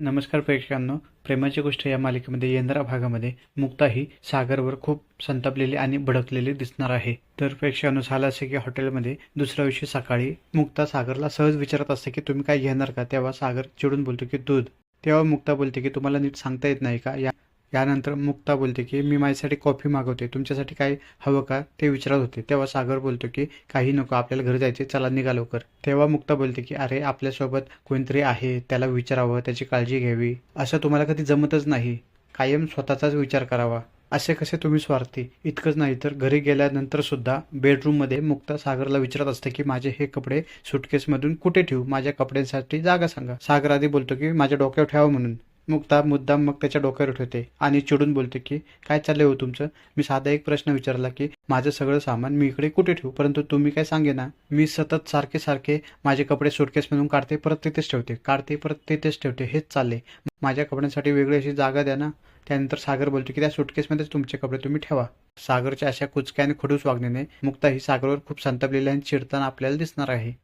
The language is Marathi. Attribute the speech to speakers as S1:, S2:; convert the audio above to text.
S1: नमस्कार प्रेक्षकांनो. प्रेमाची गोष्ट या मालिकेमध्ये येणाऱ्या भागामध्ये मुक्ता ही सागरवर खूप संतापलेली आणि भडकलेली दिसणार आहे. तर प्रेक्षकांनो झालं असे की हॉटेलमध्ये दुसऱ्या दिवशी सकाळी मुक्ता सागरला सहज विचारत असते की तुम्ही काय घेणार का? तेव्हा सागर चिडून बोलतो की दूध. तेव्हा मुक्ता बोलते की तुम्हाला नीट सांगता येत नाही का? या त्यानंतर मुक्ता बोलते की मी माझ्यासाठी कॉफी मागवते. तुमच्यासाठी काय हवं का? ते विचारत होते. तेव्हा सागर बोलतो की काही नको. आपल्याला घरी जायचे चला निघा लवकर. तेव्हा मुक्ता बोलते की अरे आपल्यासोबत कोणतरी आहे. त्याला विचारावं. त्याची काळजी घ्यावी. असं तुम्हाला कधी जमतच नाही. कायम स्वतःचाच विचार करावा. असे कसे तुम्ही स्वार्थी? इतकंच नाही तर घरी गेल्यानंतर सुद्धा बेडरूममध्ये मुक्ता सागरला विचारत असते की माझे हे कपडे सुटकेसमधून कुठे ठेवू? माझ्या कपड्यांसाठी जागा सांगा. सागर आधी बोलतो की माझ्या डोक्यावर ठेवा म्हणून. मुक्ता मुद्दाम मग त्याच्या डोक्यावर ठेवते आणि चिडून बोलते की काय चाललंय हो तुमचं? मी साधा एक प्रश्न विचारला की माझं सगळं सामान मी इकडे कुठे ठेवू? परंतु तुम्ही काय सांगे ना मी सतत सारखे सारखे माझे कपडे सुटकेसमधून काढते परत तिथेच ठेवते काढते परत तिथेच ठेवते हेच चालले माझ्या कपड्यांसाठी वेगळी अशी जागा द्या ना. त्यानंतर सागर बोलतो की त्या सुटकेसमध्येच तुमचे कपडे तुम्ही ठेवा. सागरच्या अशा कुचक्या आणि खडूस वागण्याने मुक्ता ही सागरवर खूप संतापलेली आणि चिडताना आपल्याला दिसणार आहे.